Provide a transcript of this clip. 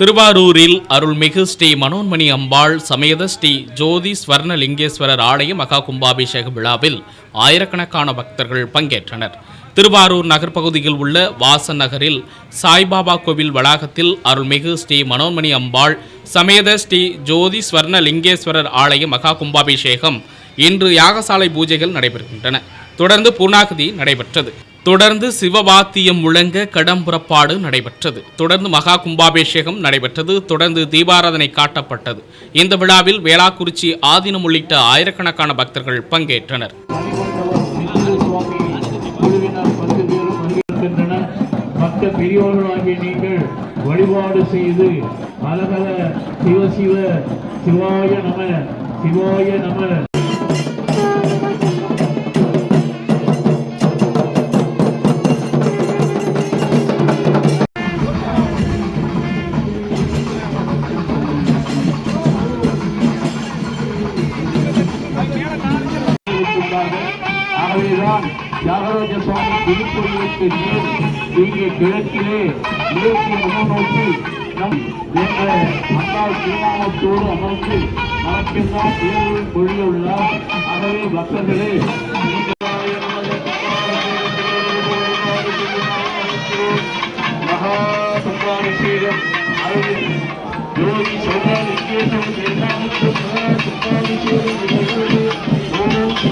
திருவாரூரில் அருள்மிகு ஸ்ரீ மனோன்மணி அம்பாள் சமேத ஸ்ரீ ஜோதி ஸ்வர்ணலிங்கேஸ்வரர் ஆலய மகா கும்பாபிஷேக விழாவில் ஆயிரக்கணக்கான பக்தர்கள் பங்கேற்றனர். திருவாரூர் நகர்ப்பகுதியில் உள்ள வாசன் நகரில் சாய்பாபா கோவில் வளாகத்தில் அருள்மிகு ஸ்ரீ மனோன்மணி அம்பாள் சமேத ஸ்ரீ ஜோதி ஸ்வர்ணலிங்கேஸ்வரர் ஆலய மகா கும்பாபிஷேகம் இன்று யாகசாலை பூஜைகள் நடைபெறுகின்றன. தொடர்ந்து பூர்ணாகுதி நடைபெற்றது. தொடர்ந்து சிவவாத்தியம் முழங்க கடம்புறப்பாடு நடைபெற்றது. தொடர்ந்து மகா கும்பாபிஷேகம் நடைபெற்றது. தொடர்ந்து தீபாராதனை காட்டப்பட்டது. இந்த விழாவில் வேளாக்குறிச்சி ஆதீனம் உள்ளிட்ட ஆயிரக்கணக்கான பக்தர்கள் பங்கேற்றனர். பெரியோர்களாகிய நீங்கள் வழிபாடு செய்து அலகல சிவ சிவ சிவாய நம சிவாய நம இருக்கின்றார்கள். ஆகவேதான் தியாகராஜ சுவாமி திருக்கோயிலுக்கு நேர் இங்கே கிழக்கிலே மேற்கு முன்னோக்கி நம் என்ற அன்பால் திருநாமத்தோடு அமர்ந்து நமக்கெல்லாம் தேர்வு கொள்ளியுள்ளார் ஆகவே பக்தர்களே மகா சம்பாபிஷேகம் அருள் யோகி சௌதா லிங்கேஸ்வரர்